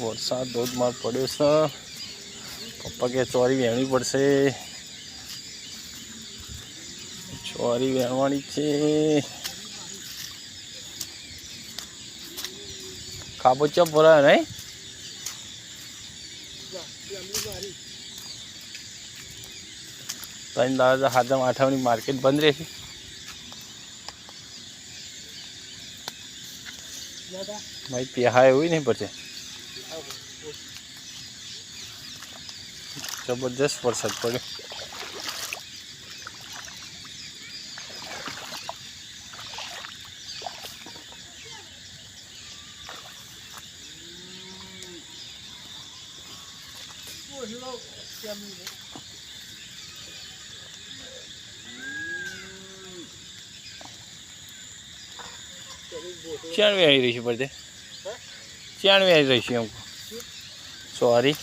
વરસાદ ધોધમાર પડ્યો છે. પપ્પા કે ચોરી વહેવી પડશે. ચોરી વહેવાની છે. ખાબોચા ભરાય નહીં? ત્રણ દાદા હાથમ આઠમની માર્કેટ બંધ રહેશે. ભાઈ પેહા એવું નહીં પડશે જબરજસ્ત વરસાદ પડ્યો. ચાણ આવી રહી છે પડતે ચાણ આવી રહી છે એમ? સોરી.